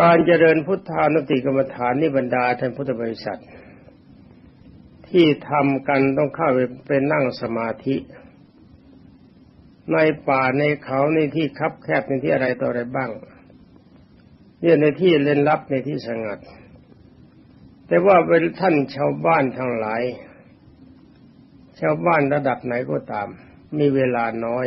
การเจริญพุทธานุติกรรมฐานนี่บรรดาท่านพุทธบริษัท ที่ทำกันต้องเข้าไปเป็นนั่งสมาธิ ในป่าในเขาในที่คับแคบในที่อะไรต่ออะไรบ้างเนี่ยในที่เล่นลับในที่สงัด แต่ว่าเป็นท่านชาวบ้านทั้งหลาย ชาวบ้านระดับไหนก็ตาม มีเวลาน้อย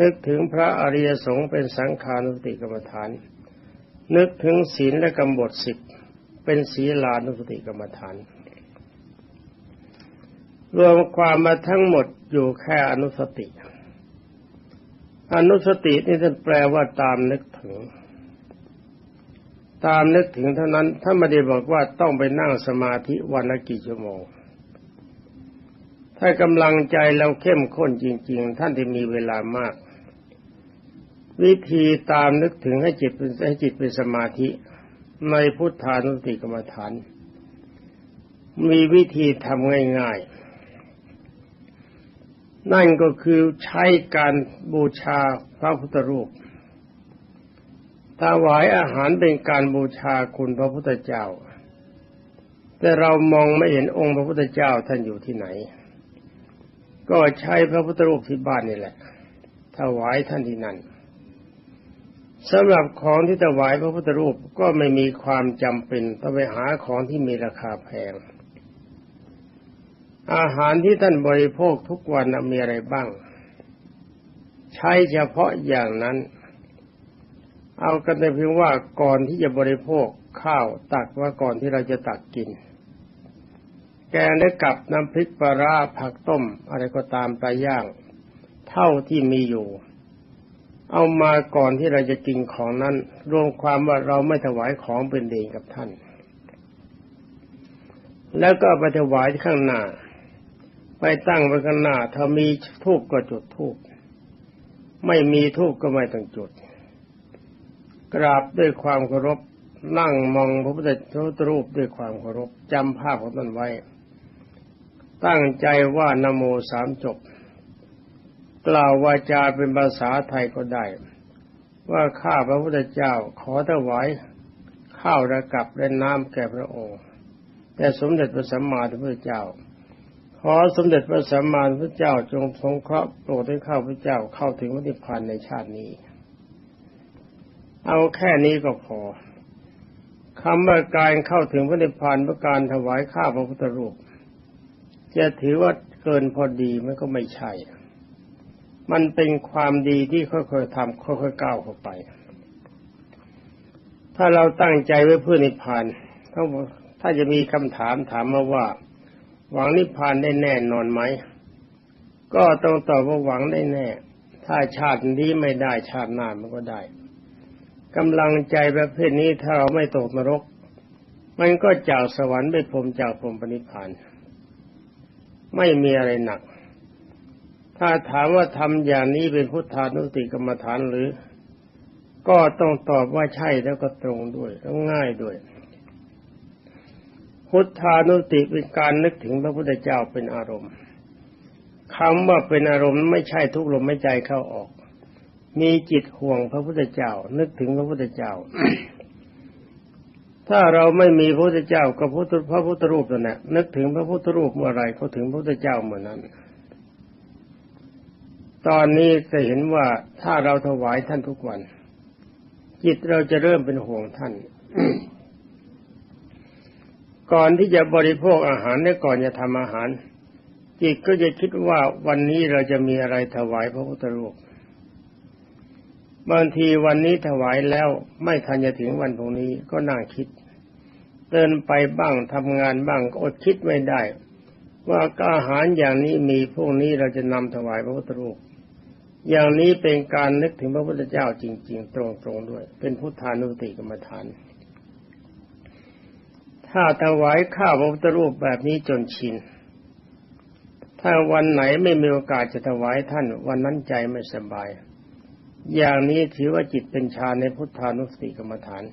นึกถึงพระอริยสงฆ์เป็นสังขานุสติกรรมฐาน นึกถึงศีลและกำบทสิบเป็นศีลานุสติกรรมฐาน รวมความมาทั้งหมดอยู่แค่อนุสติ อนุสตินี่ท่านแปลว่าตามนึกถึง ตามนึกถึงเท่านั้นถ้าไม่ได้บอกว่าต้องไปนั่งสมาธิวันละกี่ชั่วโมงถ้ากำลังใจเราเข้มข้นจริง ๆ ท่านที่มีเวลามาก วิธีตามนึกถึงให้จิตเป็นให้จิตเป็นสมาธิ ในพุทธานุสติกรรมฐาน มีวิธีทำง่ายๆ นั่นก็คือใช้การบูชาพระพุทธรูปถวายอาหารเป็นการบูชาคุณพระพุทธเจ้า แต่เรามองไม่เห็นองค์พระพุทธเจ้าท่านอยู่ที่ไหน ก็ใช้พระพุทธรูปที่บ้านนี่แหละถวายท่านที่นั่น สำหรับของที่ถวายพระพุทธรูปก็ไม่มีความจำเป็นต้องไปหาของที่มีราคาแพง อาหารที่ท่านบริโภคทุกวันมีอะไรบ้าง ใช้เฉพาะอย่างนั้น เอากันแต่เพียงว่าก่อนที่จะบริโภคข้าวตักว่าก่อนที่เราจะตักกิน แกงและกับน้ำพริกปลาร้าผักต้ม อะไรก็ตามปลาย่าง เท่าที่มีอยู่ เอามาก่อนที่เราจะกินของนั้น รวมความว่าเราไม่ถวายของเป็นเดงกับท่าน แล้วก็ไปถวายที่ข้างหน้า ไปตั้งไว้ข้างหน้า ถ้ามีทูบก็จุดทูบไม่มีทูบก็ไม่ต้องจุด กราบด้วยความเคารพนั่งมองพระพุทธรูปด้วยความเคารพจำภาพของท่านไว้ ตั้งใจว่านโมสามจบ กล่าววาจาเป็นภาษาไทยก็ได้ ว่าข้าพระพุทธเจ้าขอถวายข้าวระกับและน้ำแก่พระองค์ แต่สมเด็จพระสัมมาสัมพุทธเจ้า ขอสมเด็จพระสัมมาสัมพุทธเจ้าจงทรงเคราะห์โปรดให้ข้าพระเจ้าเข้าถึงวัฏพานในชาตินี้ เอาแค่นี้ก็พอคำว่าการเข้าถึงพระนิพพานเพื่อการถวายข้าพระพุทธรูป จะถือว่าเกินพอดีมันก็ไม่ใช่ มันเป็นความดีที่ค่อยๆทำค่อยๆก้าวเข้าไป ถ้าเราตั้งใจไว้เพื่อนิพพานถ้าจะมีคำถามถามมาว่า หวังนิพพานได้แน่นอนไหม ก็ต้องตอบว่าหวังได้แน่ ถ้าชาตินี้ไม่ได้ชาติหน้ามันก็ได้กำลังใจประเภทนี้ถ้าเราไม่ตกนรก มันก็จากสวรรค์ไปพรมจากพรมปณิพาน ไม่มีอะไรหนัก ถ้าถามว่าทำอย่างนี้เป็นพุทธานุสติกรรมฐานหรือ ก็ต้องตอบว่าใช่แล้วก็ตรงด้วยแล้วง่ายด้วย พุทธานุสติเป็นการนึกถึงพระพุทธเจ้าเป็นอารมณ์คำว่าเป็นอารมณ์ไม่ใช่ทุกลมไม่ใจเข้าออก มีจิตห่วงพระพุทธเจ้า นึกถึงพระพุทธเจ้า ถ้าเราไม่มีพระพุทธเจ้ากับพระพุทธรูปนั่นแหละนึกถึงพระพุทธรูปเมื่อไรก็ถึงพระพุทธเจ้าเมื่อนั้น ตอนนี้จะเห็นว่าถ้าเราถวายท่านทุกวัน จิตเราจะเริ่มเป็นห่วงท่าน ก่อนที่จะบริโภคอาหารเนี่ยก่อนจะทำอาหาร จิตก็จะคิดว่าวันนี้เราจะมีอะไรถวายพระพุทธรูปบางทีวันนี้ถวายแล้วไม่ทันจะถึงวันพรุ่งนี้ก็นั่งคิด เดินไปบ้างทำงานบ้างก็อดคิดไม่ได้ว่าอาหารอย่างนี้มีพวกนี้เราจะนำถวายพระพุทธรูป อย่างนี้เป็นการนึกถึงพระพุทธเจ้าจริง ๆ ตรงๆด้วย เป็นพุทธานุสติกรรมฐาน ถ้าถวายข้าวพระพุทธรูปแบบนี้จนชิน ถ้าวันไหนไม่มีโอกาสจะถวายท่าน วันนั้นใจไม่สบาย อย่างนี้ถือว่าจิตเป็นฌานในพุทธานุสติกรรมฐาน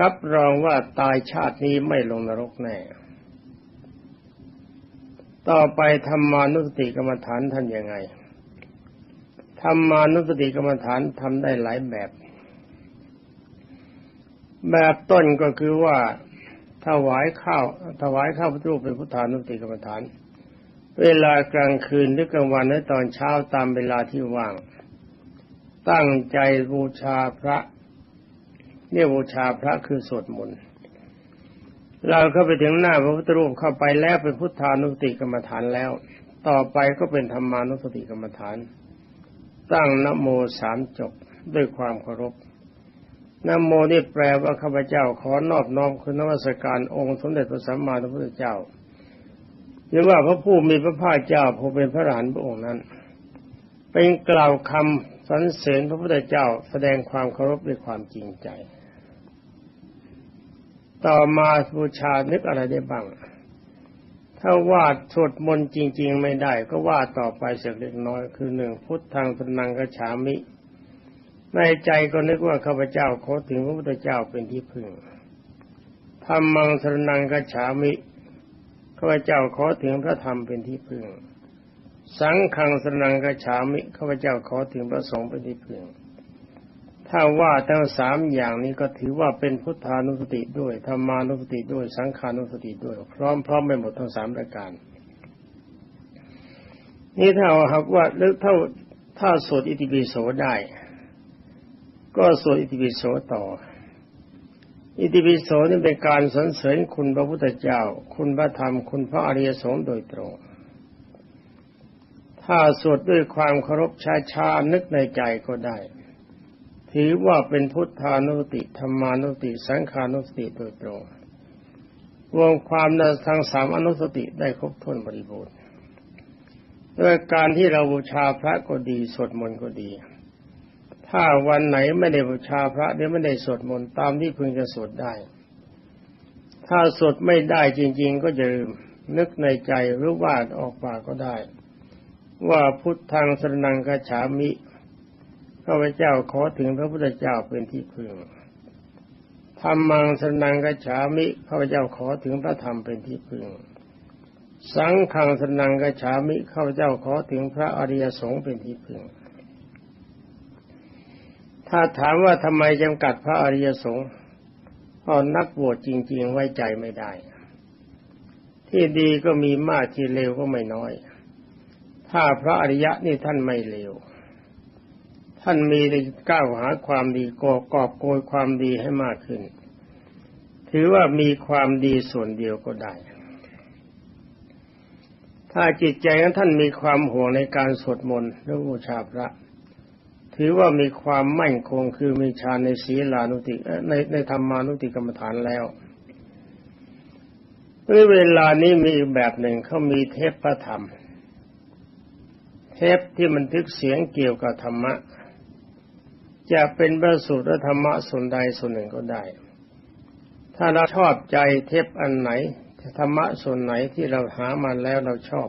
รับรองว่าตายชาตินี้ไม่ลงนรกแน่ต่อไปธรรมานุสติกรรมฐานท่านยังไง ธรรมานุสติกรรมฐานทำได้หลายแบบ แบบต้นก็คือว่าถวายข้าวถวายข้าวพระรูปเป็นพุทธานุสติกรรมฐาน เวลากลางคืนหรือกลางวันหรือตอนเช้าตามเวลาที่ว่าง ตั้งใจบูชาพระเนี่ยบูชาพระคือสวดมนต์เราเข้าไปถึงหน้าพระพุทธรูปเข้าไปแล้วเป็นพุทธานุสติกรรมฐานแล้ว ต่อไปก็เป็นธรรมานุสติกรรมฐาน ตั้งนโมสามจบด้วยความเคารพนโมนี่แปลว่าข้าพเจ้าขอนอบน้อมคุณนวัสการองค์สมเด็จพระสัมมาสัมพุทธเจ้าหรือว่าพระผู้มีพระภาคเจ้าผู้เป็นพระหลานพระองค์นั้น เป็นกล่าวคำสรรเสริญพระพุทธเจ้าแสดงความเคารพด้วยความจริงใจ ต่อมาบูชานึกอะไรได้บ้าง ถ้าวาดสวดมนต์จริง ๆ ไม่ได้ ก็วาดต่อไปสักเล็กน้อย คือหนึ่งพุทธังสนังกระฉามิ ในใจก็นึกว่าข้าพเจ้าขอถึงพระพุทธเจ้าเป็นที่พึ่งธรรมังสนังกระฉามิข้าพเจ้าขอถึงพระธรรมเป็นที่พึ่ง สังฆังสนังกระฉามิข้าพเจ้าขอถึงพระสงฆ์เป็นที่พึ่ง ถ้าว่าทั้งสามอย่างนี้ก็ถือว่าเป็นพุทธานุสติด้วยธรรมานุสติด้วยสังขานุสติด้วย พร้อมพร้อมไปหมดทั้งสามประการ นี่ถ้าหากว่าลึกเท่าถ้าสวดอิติปิโสได้ ก็สวดอิติปิโสต่อ อิติปิโสนี่เป็นการสรรเสริญคุณพระพุทธเจ้า คุณพระธรรม คุณพระอริยสงฆ์โดยตรง ถ้าสวดด้วยความเคารพช้าๆนึกในใจก็ได้ ถือว่าเป็นพุทธานุสติธรรมานุสติ สังขานุสติโดยตรง รวมความในทางสามอนุสติได้ครบถ้วนบริบูรณ์ด้วยการที่เราบูชาพระก็ดีสวดมนต์ก็ดี ถ้าวันไหนไม่ได้บูชาพระหรือไม่ได้สวดมนต์ตามที่พึงจะสวดได้ ถ้าสวดไม่ได้จริง ๆ ก็จะลืมนึกในใจหรือวาดออกปากก็ได้ ว่าพุทธังสนังกฉามิ ข้าพเจ้าขอถึงพระพุทธเจ้าเป็นที่พึ่งธรรมังสนังกฉามิข้าพเจ้าขอถึงพระธรรมเป็นที่พึ่ง สังฆังสนังกฉามิข้าพเจ้าขอถึงพระอริยสงฆ์เป็นที่พึ่ง ถ้าถามว่าทำไมจำกัดพระอริยสงฆ์เพราะนักบวชจริง ๆ ไว้ใจไม่ได้ ที่ดีก็มีมากที่เลวก็ไม่น้อย ถ้าพระอริยะนี่ท่านไม่เลว ท่านมีได้ก้าวหาความดีกอกอบโกยความดีให้มากขึ้น ถือว่ามีความดีส่วนเดียวก็ได้ ถ้าจิตใจของท่านมีความห่วงในการสวดมนต์หรือบูชาพระ ถือว่ามีความมั่นคงคือมีฌานในศีลานุติในในธรรมานุติกรรมฐานแล้วเวลานี้มีอีกแบบหนึ่งเขามีเทปพระธรรม เทปที่มันทึกเสียงเกี่ยวกับธรรมะ จะเป็นพระสูตรธรรมะส่วนใดส่วนหนึ่งก็ได้ ถ้าเราชอบใจเทปอันไหนธรรมะส่วนไหนที่เราหามาแล้วเราชอบ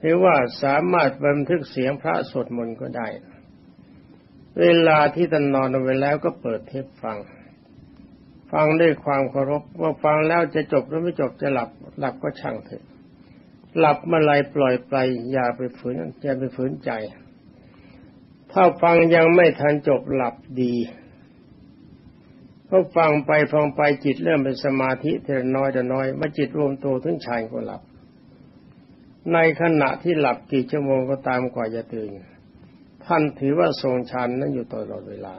หรือว่าสามารถบันทึกเสียงพระสวดมนต์ก็ได้ เวลาที่ท่านนอนไปแล้วก็เปิดเทปฟัง ฟังด้วยความเคารพว่าฟังแล้วจะจบหรือไม่จบจะหลับหลับก็ช่างเถอะหลับเมื่อไรปล่อยไปอย่าไปฝืนอย่าไปฝืนใจ ถ้าฟังยังไม่ทันจบหลับดีพอฟังไปฟังไปจิตเริ่มเป็นสมาธิเทน้อยแต่น้อยมาจิตรวมตัวถึงชายก็หลับ ในขณะที่หลับกี่ชั่วโมงก็ตามกว่าจะตื่น ท่านถือว่าทรงฌานนั้นอยู่ตลอดเวลา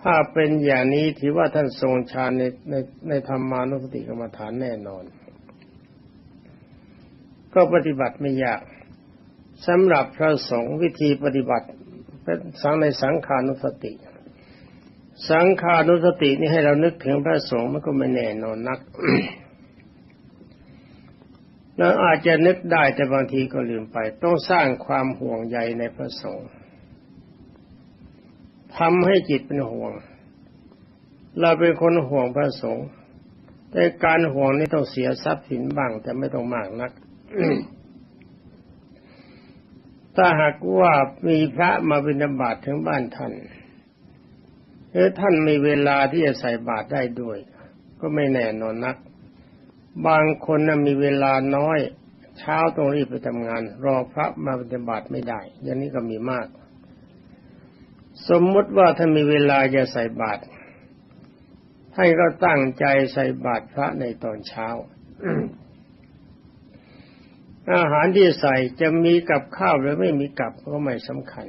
ถ้าเป็นอย่างนี้ถือว่าท่านทรงฌานในในในธรรมานุสติกรรมฐานแน่นอน ก็ปฏิบัติไม่ยาก สำหรับพระสงฆ์วิธีปฏิบัติเป็นสังในสังขานุสติ สังขานุสตินี่ให้เรานึกถึงพระสงฆ์มันก็ไม่แน่นอนนักเราอาจจะนึกได้แต่บางทีก็ลืมไป ต้องสร้างความห่วงใยในพระสงฆ์ทำให้จิตเป็นห่วง เราเป็นคนห่วงพระสงฆ์แต่การห่วงนี่ต้องเสียทรัพย์สินบ้าง แต่ไม่ต้องมากนัก ถ้าหากว่ามีพระมาบิณฑบาตถึงบ้านท่านหรือท่านมีเวลาที่จะใส่บาตรได้ด้วย ก็ไม่แน่นอนนัก บางคนนะมีเวลาน้อย เช้าต้องรีบไปทำงาน รอพระมาบิณฑบาตไม่ได้ อย่างนี้ก็มีมาก สมมติว่าถ้ามีเวลาจะใส่บาตรท่านก็ตั้งใจใส่บาตรพระในตอนเช้า อาหารที่ใส่จะมีกับข้าวหรือไม่มีกับก็ไม่สำคัญ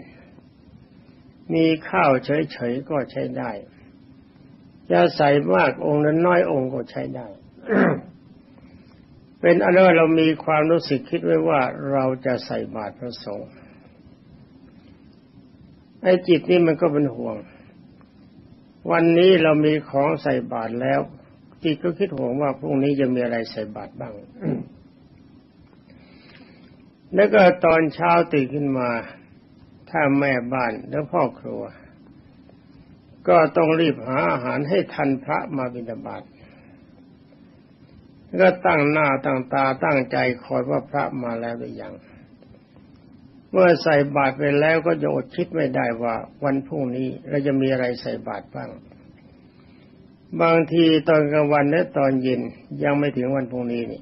มีข้าวเฉยๆก็ใช้ได้จะใส่มากองค์นั้นน้อยองค์ก็ใช้ได้ เป็นอันว่าเรามีความรู้สึกคิดไว้ว่าเราจะใส่บาตรพระสงฆ์ไอ้จิตนี่มันก็เป็นห่วง วันนี้เรามีของใส่บาตรแล้ว จิตก็คิดห่วงว่าพรุ่งนี้จะมีอะไรใส่บาตรบ้าง แล้วก็ตอนเช้าตื่นขึ้นมา ถ้าแม่บ้านแล้วพ่อครัว ก็ต้องรีบหาอาหารให้ทันพระมาบิณฑบาตก็ตั้งหน้าตั้งตาตั้งใจคอยว่าพระมาแล้วหรือยัง เมื่อใส่บาตรไปแล้วก็จะอดคิดไม่ได้ว่า วันพรุ่งนี้เราจะมีอะไรใส่บาตรบ้าง บางทีตอนกลางวันและตอนเย็นยังไม่ถึงวันพรุ่งนี้นี่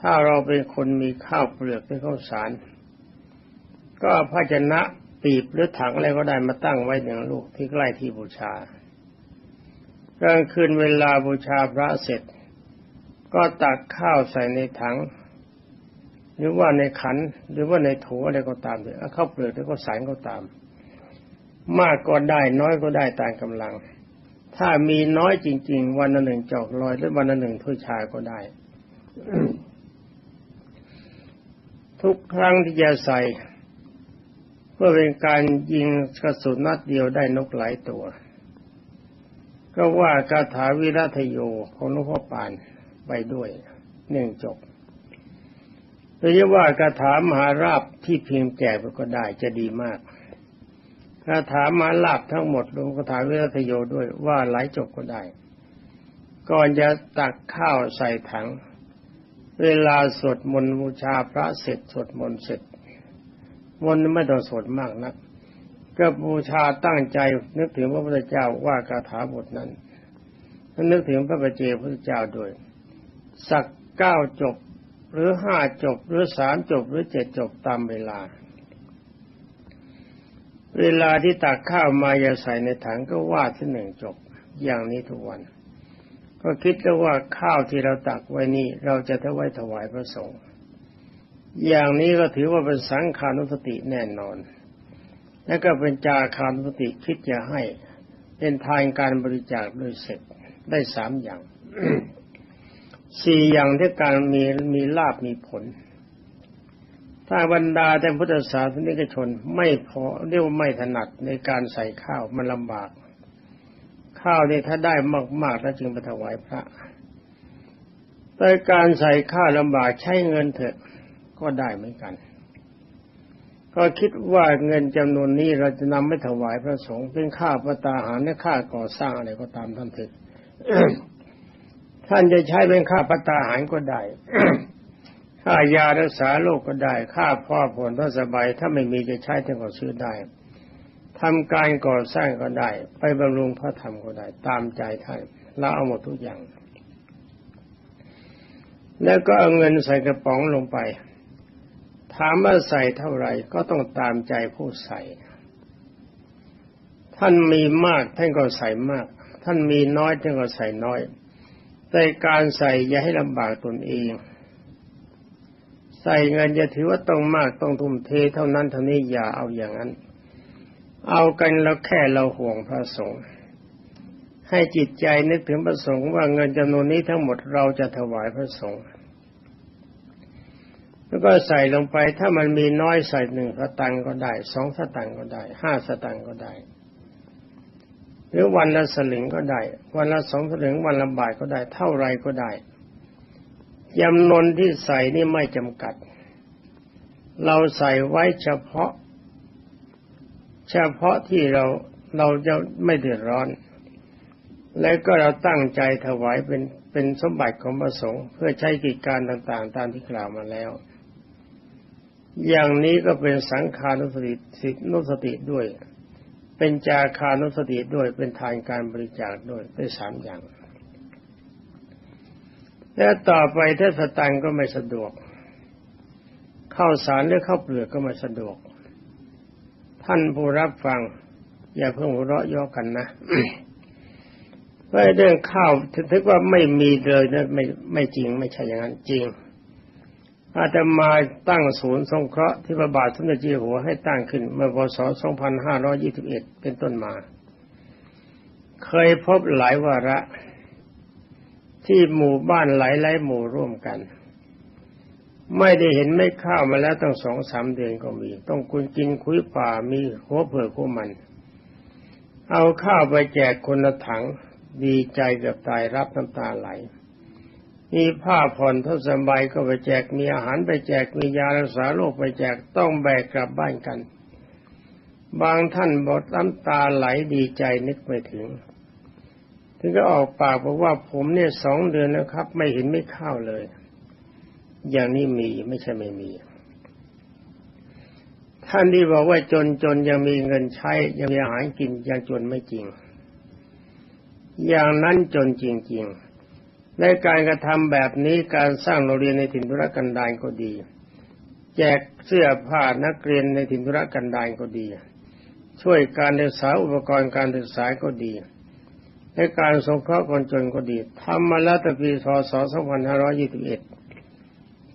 ถ้าเราเป็นคนมีข้าวเปลือกหรือข้าวสาร ก็ภาชนะปีบหรือถังอะไรก็ได้มาตั้งไว้หนึ่งลูกที่ใกล้ที่บูชากลางคืนเวลาบูชาพระเสร็จ ก็ตักข้าวใส่ในถัง หรือว่าในขัน หรือว่าในโถอะไรก็ตามเลยข้าวเปลือกหรือข้าวสารก็ตาม มากก็ได้น้อยก็ได้ตามกำลัง ถ้ามีน้อยจริง ๆ วันละหนึ่งจอกลอยหรือวันละหนึ่งถ้วยชาก็ได้ ทุกครั้งที่จะใส่เพื่อเป็นการยิงกระสุนนัดเดียวได้นกหลายตัว ก็ว่าคาถาวิรัตโยของหลวงพ่อปานไปด้วยหนึ่งจบหรือว่าคาถามหาราบที่เพียงแจกก็ได้จะดีมากคาถามหาลาบทั้งหมดลงคาถาวิรัตโยด้วยว่าหลายจบก็ได้ ก่อนจะตักข้าวใส่ถัง เวลาสวดมนต์บูชาพระเสร็จสวดมนต์เสร็จมนต์ไม่ต้องสวดมากนักก็บูชาตั้งใจนึกถึงพระพุทธเจ้าว่าคาถาบทนั้นนึกถึงพระปเจพระพุทธเจ้าด้วย สักเก้าจบ หรือห้าจบ หรือสามจบ หรือเจ็ดจบตามเวลา เวลาที่ตักข้าวมาอย่าใส่ในถังก็วาดที่หนึ่งจบ อย่างนี้ทุกวัน ก็คิดแล้วว่าข้าวที่เราตักไว้นี่ เราจะถวายถวายพระสงฆ์อย่างนี้ก็ถือว่าเป็นสังขานุสติแน่นอน และก็เป็นจาคานุสติคิดจะให้ เป็นทานการบริจาคโดยเสร็จได้สามอย่างสี่อย่างที่การมีมีลาบมีผล ถ้าบรรดาแต่พุทธศาสนิกชนไม่พอเรียกว่าไม่ถนัดในการใส่ข้าวมันลำบาก ข้าวนี่ถ้าได้มากๆแล้วจึงไปถวายพระ แต่การใส่ข้าวลำบากใช้เงินเถอะก็ได้เหมือนกัน ก็คิดว่าเงินจำนวนนี้เราจะนำไม่ถวายพระสงฆ์เป็นค่าประตาหารและค่าก่อสร้างอะไรก็ตามท่านเถอะท่านจะใช้เป็นค่าประตาหารก็ได้ค่ายารักษาโรคก็ได้ ค่าพ่อผลพระสบายถ้าไม่มีจะใช้ท่านก็ซื้อได้ ทำการก่อสร้างก็ได้ ไปบำรุงพระธรรมก็ได้ ตามใจท่านเราเอาหมดทุกอย่าง แล้วก็เอาเงินใส่กระป๋องลงไป ถามว่าใส่เท่าไหร่ก็ต้องตามใจผู้ใส่ ท่านมีมากท่านก็ใส่มาก ท่านมีน้อยท่านก็ใส่น้อย แต่การใส่อย่าให้ลำบากตนเองใส่เงินจะถือว่าต้องมากต้องทุ่มเทเท่านั้นเท่านี้อย่าเอาอย่างนั้น เอากันแล้วแค่เราห่วงพระสงฆ์ให้จิตใจนึกถึงพระสงฆ์ว่าเงินจำนวนนี้ทั้งหมดเราจะถวายพระสงฆ์แล้วก็ใส่ลงไปถ้ามันมีน้อยใส่หนึ่งสตังก็ได้สองสตังก็ได้ห้าสตังก็ได้ หรือวันละสลึงก็ได้ วันละสองสลึงวันละบาทก็ได้ เท่าไรก็ได้จำนวนที่ใส่นี่ไม่จำกัด เราใส่ไว้เฉพาะ เฉพาะที่เราเราจะไม่เดือดร้อน และก็เราตั้งใจถวายเป็นเป็นสมบัติของพระสงฆ์เพื่อใช้กิจการต่างๆ ตามที่กล่าวมาแล้ว อย่างนี้ก็เป็นสังขานุสติสิทนุสติด้วย เป็นจาคานุสติด้วยเป็นทานการบริจาคด้วยเป็นสามอย่าง และต่อไปถ้าสตังก็ไม่สะดวก เข้าสารหรือเข้าเปลือกก็ไม่สะดวก ท่านผู้รับฟัง อย่าเพิ่งหัวเราะย่อกันนะเพราะเรื่องข้าวถึงว่าไม่มีเลยนะไม่ไม่จริง ไม่ใช่อย่างนั้นจริง อาตมาตั้งศูนย์สงเคราะห์ที่พระบาทสมเด็จเจ้าอยู่หัวให้ตั้งขึ้นเมื่อพศ 2521 เป็นต้นมา เคยพบหลายวาระที่หมู่บ้านหลายหลายหมู่ร่วมกัน ไม่ได้เห็นไม่ข้าวมาแล้วตั้งสองสามเดือนก็มี ต้องกุนกินคุยป่ามีหัวเผือกหัวมัน เอาข้าวไปแจกคนละถัง ดีใจเกือบตายรับน้ำตาไหล มีผ้าผ่อนทศบายก็ไปแจกมีอาหารไปแจกมียารักษาโรคไปแจกต้องแบกกลับบ้านกัน บางท่านบอกน้ำตาไหลดีใจนึกไม่ถึงถึงก็ออกปากบอกว่าผมเนี่ยสองเดือนแล้วครับ ไม่เห็นไม่ข้าวเลย อย่างนี้มีไม่ใช่ไม่มี ท่านที่บอกว่าจนจนยังมีเงินใช้ ยังมีอาหารกินยังจนไม่จริง อย่างนั้นจนจริง ๆ ในการกระทำแบบนี้การสร้างโรงเรียนในถิ่นธุรกันดารก็ดี แจกเสื้อผ้านักเรียนในถิ่นธุรกันดารก็ดี ช่วยการศึกษาอุปกรณ์การศึกษาก็ดีในการสงเคราะห์คนจนก็ดีทำมาแล้วแต่ปีพศ 2521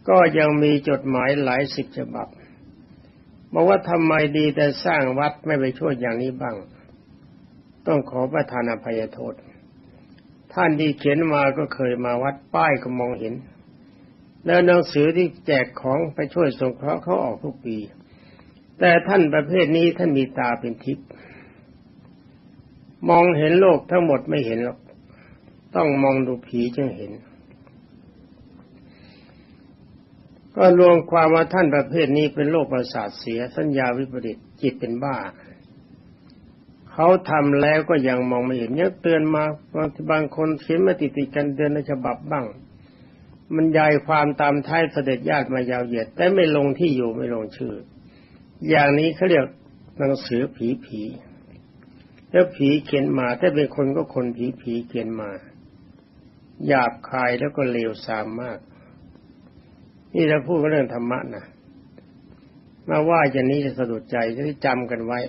ก็ยังมีจดหมายหลายสิบฉบับบอกว่าทำไมดีแต่สร้างวัดไม่ไปช่วยอย่างนี้บ้าง ต้องขอประทานอภัยโทษ ท่านที่เขียนมาก็เคยมาวัดป้ายก็มองเห็น แล้วหนังสือที่แจกของไปช่วยสงเคราะห์เขาออกทุกปี แต่ท่านประเภทนี้ท่านมีตาเป็นทิพย์มองเห็นโลกทั้งหมดไม่เห็นหรอก ต้องมองดูผีจึงเห็น ก็รวมความว่าท่านประเภทนี้เป็นโรคประสาทเสียสัญญาวิปริตจิตเป็นบ้า เขาทำแล้วก็ยังมองไม่เห็นเนี่ยเตือนมาบางบางคนเขียนมาติดติดกันเดือนในฉบับบ้าง มันยายความตามท้ายเสด็จญาติมายาวเหยียด แต่ไม่ลงที่อยู่ไม่ลงชื่อ อย่างนี้เขาเรียกหนังสือผีผีแล้วผีเขียนมาถ้าเป็นคนก็คนผีผีเขียนมาหยาบคายแล้วก็เลวทรามมาก นี่เราพูดเรื่องธรรมะนะมาว่าอย่างนี้จะสะดุดใจจะได้จำกันไว้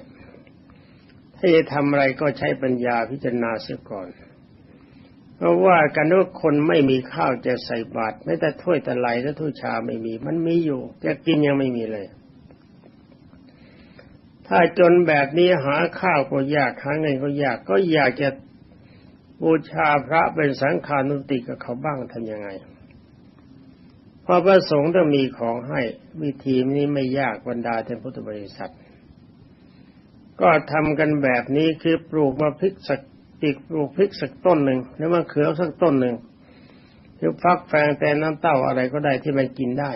ถ้าจะทำอะไรก็ใช้ปัญญาพิจารณาเสียก่อน เพราะว่ากันว่าคนไม่มีข้าวจะใส่บาตรไม่แต่ถ้วยตะไลและถ้วยชาไม่มี มันมีอยู่จะกินยังไม่มีเลย ถ้าจนแบบนี้หาข้าวก็ยากหาเงินก็ยากก็อยากจะบูชาพระเป็นสังขานุติกับเขาบ้างทำยังไง พอพระสงฆ์ต้องมีของให้วิธีนี้ไม่ยากบรรดาท่านพุทธบริษัท ก็ทำกันแบบนี้คือปลูกมาพริกสักปีกปลูกพริกสักต้นหนึ่งหรือว่าเขือสักต้นหนึ่งหรือฟักแฟงแต่น้ำเต้าอะไรก็ได้ที่มันกินได้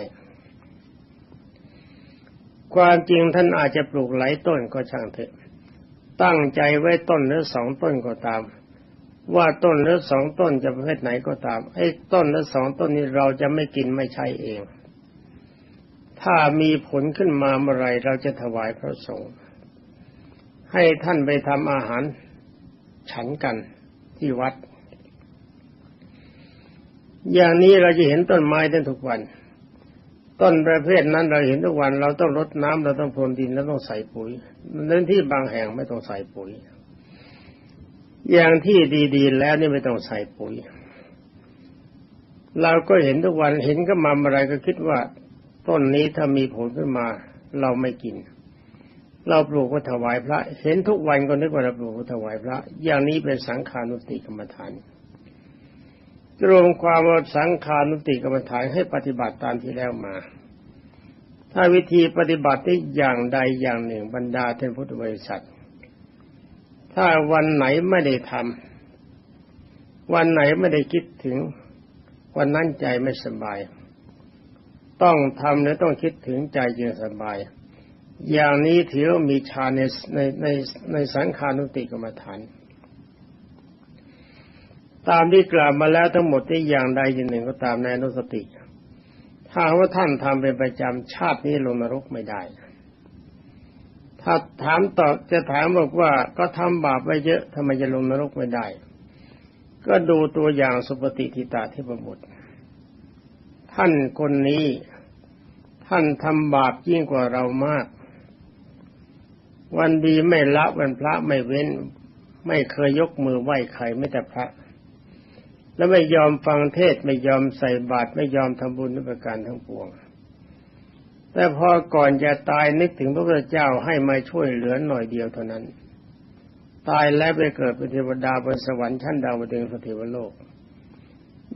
ความจริงท่านอาจจะปลูกหลายต้นก็ช่างเถอะ ตั้งใจไว้ต้นหรือสองต้นก็ตาม ว่าต้นหรือสองต้นจะประเภทไหนก็ตามไอ้ต้นหรือสองต้นนี้เราจะไม่กินไม่ใช่เอง ถ้ามีผลขึ้นมาเมื่อไรเราจะถวายพระสงฆ์ให้ท่านไปทำอาหารฉันกันที่วัด อย่างนี้เราจะเห็นต้นไม้ได้ทุกวัน ต้นประเภทนั้นเราเห็นทุกวัน เราต้องรดน้ำเราต้องพรวนดินแล้วต้องใส่ปุ๋ยเน้นที่บางแห่งไม่ต้องใส่ปุ๋ย อย่างที่ดีๆ แล้วนี่ไม่ต้องใส่ปุ๋ย เราก็เห็นทุกวันเห็นก็มาอะไรก็คิดว่า ต้นนี้ถ้ามีผลขึ้นมา เราไม่กิน เราปลูกก็ถวายพระ เห็นทุกวันก็นึกว่าเราปลูกก็ถวายพระ อย่างนี้เป็นสังขานุติกรรมฐานรวมความว่าสังขานุติกรรมฐานให้ปฏิบัติตามที่แล้วมา ถ้าวิธีปฏิบัติที่อย่างใดอย่างหนึ่งบรรดาท่านพุทธบริษัท ถ้าวันไหนไม่ได้ทำวันไหนไม่ได้คิดถึง วันนั้นใจไม่สบาย ต้องทำและต้องคิดถึงใจจึงสบาย อย่างนี้ถือมีฌานในในในในสังขานุติกรรมฐานตามที่กล่าวมาแล้วทั้งหมดที่อย่างใดอย่างหนึ่งก็ตามในนุสติ ถ้าว่าท่านทำเป็นประจำชาตินี้ลงนรกไม่ได้ ถ้าถามตอบจะถามบอกว่าก็ทำบาปไปเยอะทำไมจะลงนรกไม่ได้ ก็ดูตัวอย่างสุปฏิทิตาเทพบุตร ท่านคนนี้ท่านทำบาปยิ่งกว่าเรามาก วันดีไม่ละวันพระไม่เว้น ไม่เคยยกมือไหว้ใครไม่แต่พระ แล้วไม่ยอมฟังเทศไม่ยอมใส่บาตรไม่ยอมทำบุญทุกประการทั้งปวง แต่พอก่อนจะตายนึกถึงพระพุทธเจ้าให้มาช่วยเหลือหน่อยเดียวเท่านั้น ตายแล้วไปเกิดเป็นเทวดาบนสวรรค์ชั้นดาวดึงสถิวโลก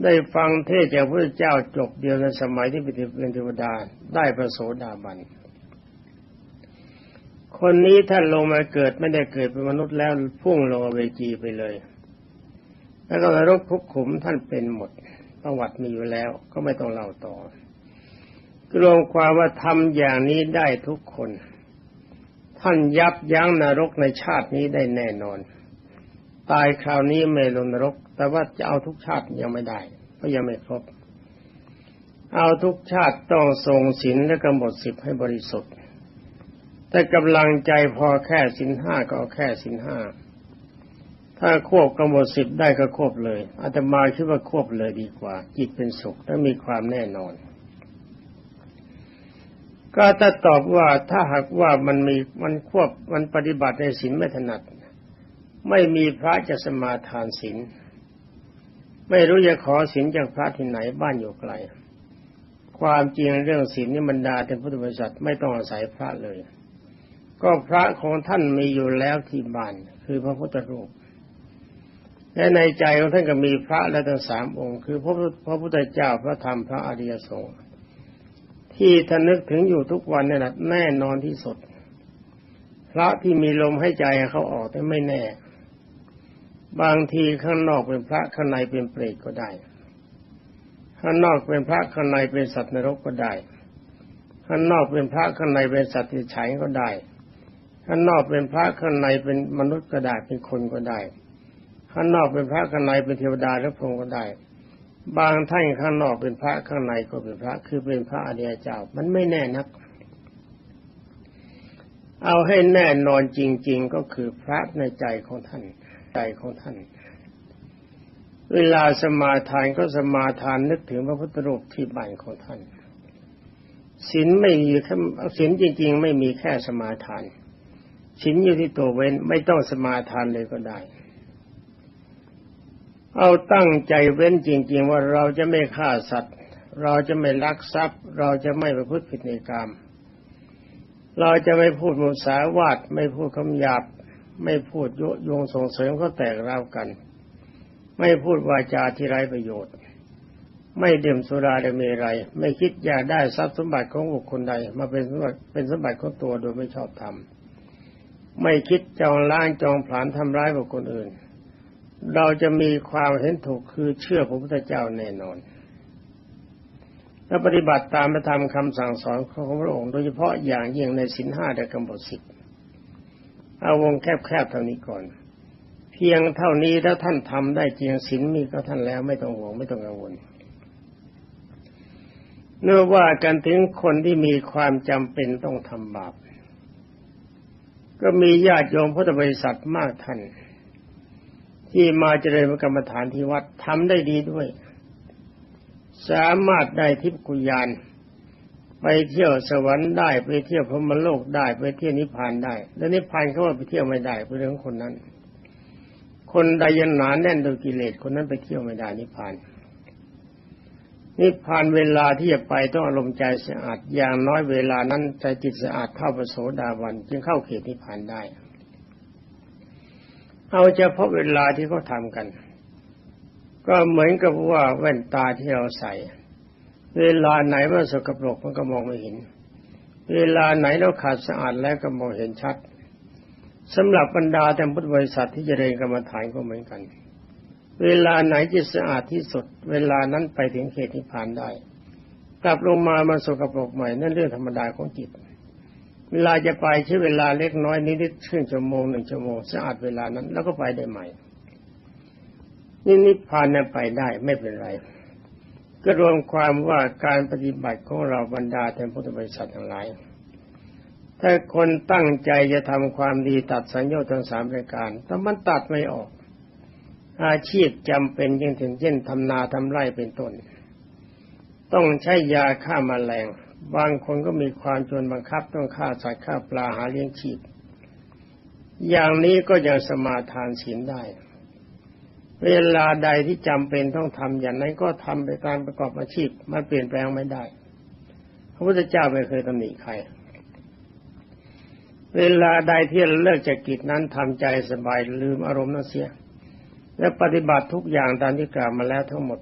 ได้ฟังเทศจากพระพุทธเจ้าจบเดียวในสมัยที่เป็นเทวดาได้ประโสดาบันคนนี้ถ้านลงมาเกิดไม่ได้เกิดเป็นมนุษย์แล้วพุ่งลงอเวจีไปเลย แล้วก็นรกทุกขุมท่านเป็นหมดประวัติมีอยู่แล้วก็ไม่ต้องเล่าต่อ รวมความว่าทำอย่างนี้ได้ทุกคน ท่านยับยั้งนรกในชาตินี้ได้แน่นอน ตายคราวนี้ไม่ลงนรก แต่ว่าจะเอาทุกชาติยังไม่ได้เพราะยังไม่ครบ เอาทุกชาติต้องทรงศีลและกำหนดสิบให้บริสุทธิ์ แต่กำลังใจพอแค่สินห้าก็เอาแค่สินห้าถ้าควบกำหนดสิบได้ก็ควบเลยอาตมาคิดว่าควบเลยดีกว่า จิตเป็นสุขและมีความแน่นอน ก็ถ้าตอบว่าถ้าหากว่ามันมีมันควบมันปฏิบัติในศีลไม่ถนัด ไม่มีพระจะสมาทานศีลไม่รู้จะขอศีลจากพระที่ไหนบ้านอยู่ไกล ความจริงเรื่องศีลนี่บรรดาเป็นพุทธบริษัทไม่ต้องอาศัยพระเลย ก็พระของท่านมีอยู่แล้วที่บ้านคือพระพุทธรูปและในใจของท่านก็มีพระและทั้งสามองค์ คือพระพระพุทธเจ้าพระธรรมพระอริยสงฆ์ ที่ท่านนึกถึงอยู่ทุกวันนี่แหละแน่นอนที่สุด พระที่มีลมให้ใจเขาออกแต่ไม่แน่ บางทีข้างนอกเป็นพระข้างในเป็นเปรตก็ได้ ข้างนอกเป็นพระข้างในเป็นสัตว์นรกก็ได้ ข้างนอกเป็นพระข้างในเป็นสัตว์ที่ฉัยก็ได้ ข้างนอกเป็นพระข้างในเป็นมนุษย์ก็ได้เป็นคนก็ได้ ข้างนอกเป็นพระข้างในเป็นเทวดาหรือพรหมก็ได้ บางท่านข้างนอกเป็นพระข้างในก็เป็นพระคือเป็นพระอริยเจ้ามันไม่แน่นัก เอาให้แน่นอนจริง ๆก็คือพระในใจของท่าน ใจของท่าน เวลาสมาทานก็สมาทานนึกถึงพระพุทธรูปที่บ้านของท่านศีลไม่มีแค่ศีลจริง ๆ ไม่มีแค่สมาทานศีลอยู่ที่ตัวเว้นไม่ต้องสมาทานเลยก็ได้ เอาตั้งใจเว้นจริง ๆ ว่าเราจะไม่ฆ่าสัตว์ เราจะไม่ลักทรัพย์ เราจะไม่ประพฤติผิดในกรรมเราจะไม่พูดมุสาวาทไม่พูดคำหยาบ ไม่พูดโยยงส่งเสริมเขาแตกราวกัน ไม่พูดวาจาที่ไร้ประโยชน์ ไม่ดื่มสุราดเมรัยไม่คิดอยากได้ทรัพย์สมบัติของบุคคลใด มาเป็นสมบัติเป็นสมบัติของตัวโดยไม่ชอบธรรมไม่คิดจองล้างจองผลานทำร้ายบุคคลอื่น เราจะมีความเห็นถูกคือเชื่อพระพุทธเจ้าแน่นอน และปฏิบัติตามพระธรรมคำสั่งสอนของพระองค์ โดยเฉพาะอย่างยิ่งในสินห้าและกำหนดสิบเอาวงแคบๆเท่านี้ก่อน เพียงเท่านี้แล้วท่านทำได้จริงสินมีก็ท่านแล้วไม่ต้องห่วงไม่ต้องกังวลเนื่อว่ากันถึงคนที่มีความจำเป็นต้องทำบาปก็มีญาติโยมพุทธบริษัทมากท่าน ที่มาเจริญกรรมฐานที่วัดทำได้ดีด้วย สามารถได้ทิพกุยานไปเที่ยวสวรรค์ได้ไปเที่ยวพรมโลกได้ไปเที่ยวนิพพานได้ แล้วนิพพานเขาว่าไปเที่ยวไม่ได้เป็นเรื่องของคนนั้น คนใดยันหนาแน่นโดยกิเลสคนนั้นไปเที่ยวไม่ได้นิพพาน นิพพานเวลาที่จะไปต้องอารมณ์ใจสะอาดอย่างน้อยเวลานั้นใจจิตสะอาดเท่าพระโสดาบันจึงเข้าเขตนิพพานได้ เอาเฉพาะเวลาที่เขาทำกัน ก็เหมือนกับว่าแว่นตาที่เราใส่ เวลาไหนมันสกปรกมันก็มองไม่เห็น เวลาไหนเราขาดสะอาดแล้วก็มองเห็นชัดสำหรับบรรดาแต่พุทธบริษัทที่จะเรียนกรรมฐานก็เหมือนกัน เวลาไหนจิตสะอาดที่สุด เวลานั้นไปถึงเขตนิพพานได้ กลับลงมามันสกปรกใหม่นั่นเรื่องธรรมดาของจิต เวลาจะไปใช้เวลาเล็กน้อยนิดๆครึ่งชั่วโมงหนึ่งชั่วโมงสะอาดเวลานั้น แล้วก็ไปได้ใหม่นี่นิพพานนั้นไปได้ไม่เป็นไร ก็รวมความว่าการปฏิบัติของเราบรรดาแต่พุทธบริษัททั้งหลายถ้าคนตั้งใจจะทำความดีตัดสัญญาทั้งสามรายการแต่มันตัดไม่ออก อาชีพจำเป็นยิ่งถึงเช่นทำนาทำไร่เป็นต้น ต้องใช้ยาฆ่ามาแมลง บางคนก็มีความจนบังคับต้องฆ่าสัตว์ฆ่าปลาหาเลี้ยงชีพ อย่างนี้ก็ยังสมาทานศีลได้ เวลาใดที่จำเป็นต้องทำอย่างนั้นก็ทำไปการประกอบอาชีพมันเปลี่ยนแปลงไม่ได้ พระพุทธเจ้าไม่เคยตำหนิใคร เวลาใดที่เลิกจากกิจนั้นทำใจสบายลืมอารมณ์นั้นเสีย และปฏิบัติทุกอย่างตามที่กล่าวมาแล้วทั้งหมด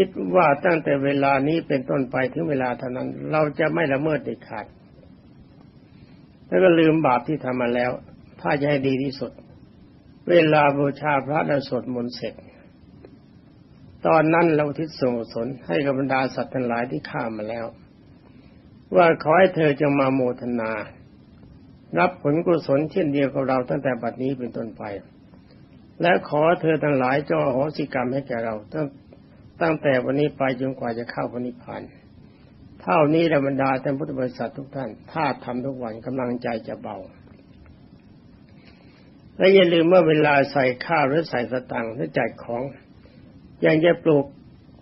คิดว่าตั้งแต่เวลานี้เป็นต้นไปถึงเวลาเท่านั้น เราจะไม่ละเมิดเด็ดขาด แล้วก็ลืมบาปที่ทำมาแล้ว ถ้าจะให้ดีที่สุด เวลาบูชาพระและสวดมนต์เสร็จ ตอนนั้นเราทิศส่งสนให้กับบรรดาสัตว์ทั้งหลายที่ข้ามาแล้ว ว่าขอให้เธอจงมาโมทนารับผลกุศลเช่นเดียวกับเราตั้งแต่บัดนี้เป็นต้นไป และขอเธอทั้งหลายจงอโหสิกรรมให้แก่เราตั้ง ตั้งแต่วันนี้ไปจนกว่าจะเข้าพระนิพพานเท่านี้ธรรมดาท่านพุทธบริษัททุกท่าน ถ้าทำทุกวันกำลังใจจะเบา และอย่าลืมว่าเวลาใส่ข้าวหรือใส่สตังค์หรือจัดของ อย่างจะปลูก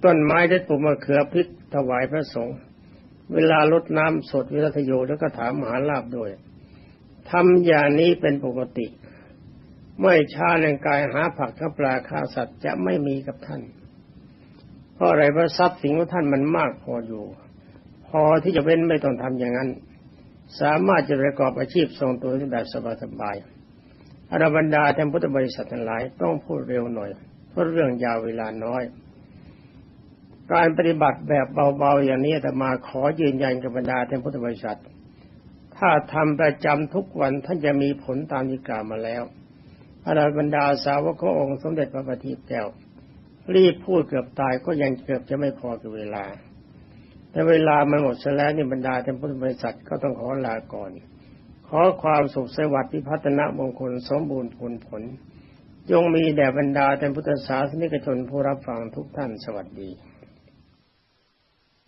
ต้นไม้ได้ปลูกมะเขือพริกถวายพระสงฆ์เวลาลดน้ำสดวิรัตโยแล้วก็ถามมหาลาบด้วยทำอย่างนี้เป็นปกติ ไม่ช้าเรื่องกายหาผักข้าปลาข้าสัตว์จะไม่มีกับท่าน เพราะอะไรเพราะทรัพย์สินของท่านมันมากพออยู่ พอที่จะเป็นไม่ต้องทำอย่างนั้น สามารถจะประกอบอาชีพทรงตัวได้แบบสบายๆอรบรรดาแทนพุทธบริษัททั้งหลายต้องพูดเร็วหน่อยเพราะเรื่องยาวเวลาน้อย การปฏิบัติแบบเบาๆอย่างนี้แต่มาขอยืนยันกับบรรดาแทนพุทธบริษัท ถ้าทำประจำทุกวันท่านจะมีผลตามที่กล่าวมาแล้วอรบรรดาสาวกขององค์สมเด็จพระบัณฑิตแก้ว รีบพูดเกือบตายก็ยังเกือบจะไม่พอกับเวลา แต่เวลามันหมดแล้วนี่บรรดาท่านพุทธบริษัทก็ต้องขอลาก่อน ขอความสุขสวัสดิ์พิพัฒนมงคลสมบูรณ์ผลผลจงมีแด่บรรดาท่านพุทธศาสนิกชนผู้รับฟังทุกท่านสวัสดี